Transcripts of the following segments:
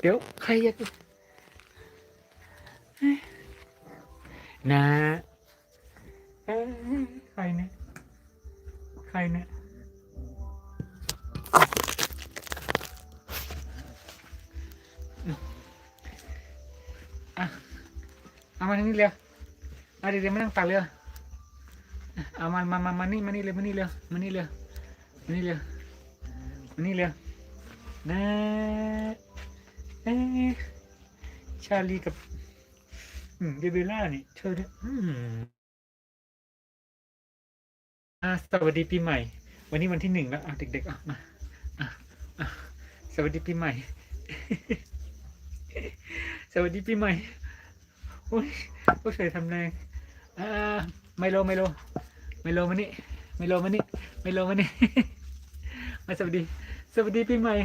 เดี๋ยว ใครอยากนะใครเนี่ย ใครเนี่ยอะเอามาทางนี้เร็วมาเดี๋ยวมานั่งตักเร็ว เอามามามามานี่มานี่เร็วมานี่เร็วมานี่เร็วมานี่เร็วมานี่เร็วนะเอ๊ะชาลีกับเบเบล่านี่เธอเนี่ยอืมอะสวัสดีปีใหม่ วันนี้วันที่หนึ่งแล้วอะเด็กๆอะมาอะอะสวัสดีปีใหม่ สวัสดีปีใหม่โอ้ยพวกเธอทำแรงอ่าไมโลไมโล ไมโลมานี่ไมโลมานี่ไมโลมานี่มาสวัสดี สวัสดีปีใหม่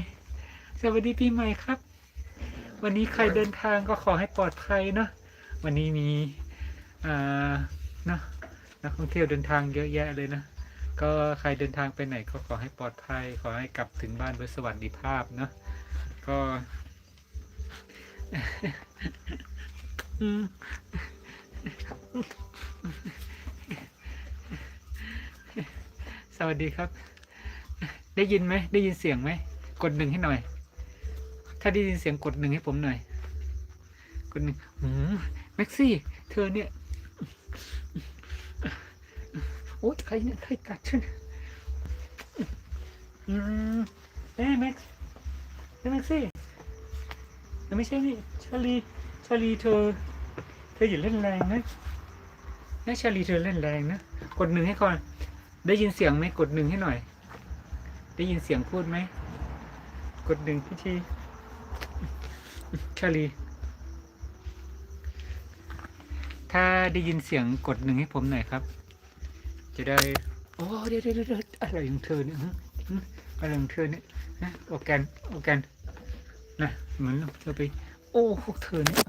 สวัสดีปีใหม่ครับ วันนี้ใครเดินทางก็ขอให้ปลอดภัยเนาะวันนี้มีอ่าเนาะนักท่องเที่ยวเดินทางเยอะแยะเลยนะก็ใครเดินทางไปไหนก็ขอให้ปลอดภัย ขอให้กลับถึงบ้านด้วยสวัสดิภาพเนาะก็อืม ส วัสดีครับ ได้ยินไหมได้ยินเสียงไหมกดหนึ่งให้หน่อย ถ้าได้ยินเสียงกดหนึ่งให้ผมหน่อยกดหนึ่งหืมแม็กซี่ เธอเนี่ยโอ๊ยใครเนี่ยใครกัดฉันอืมเอ้แม็กซ์เอ้แม็กซี่แต่ไม่ใช่นี่ชาลีชาลีเธอ เธออย่าเล่นแรงนะนะชาลีเธอเล่นแรงนะกดหนึ่งให้ก่อน ได้ยินเสียงไหมกดหนึ่งให้หน่อย ได้ยินเสียงพูดไหม กดหนึ่งพิธีชาลี ถ้าได้ยินเสียงกดหนึ่งให้ผมหน่อยครับ จะได้ โอ้เดี๋ยวเดี๋ยวเดี๋ยวอะไรของเธอเนี่ยฮะฮะอะไรของเธอเนี่ยนะโอแกนโอแกนนะเหมือนเธอไป โอ้พวกเธอเนี่ย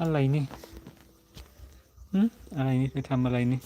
อะไรนี่หืมอะไรนี่เธอทำอะไรนี่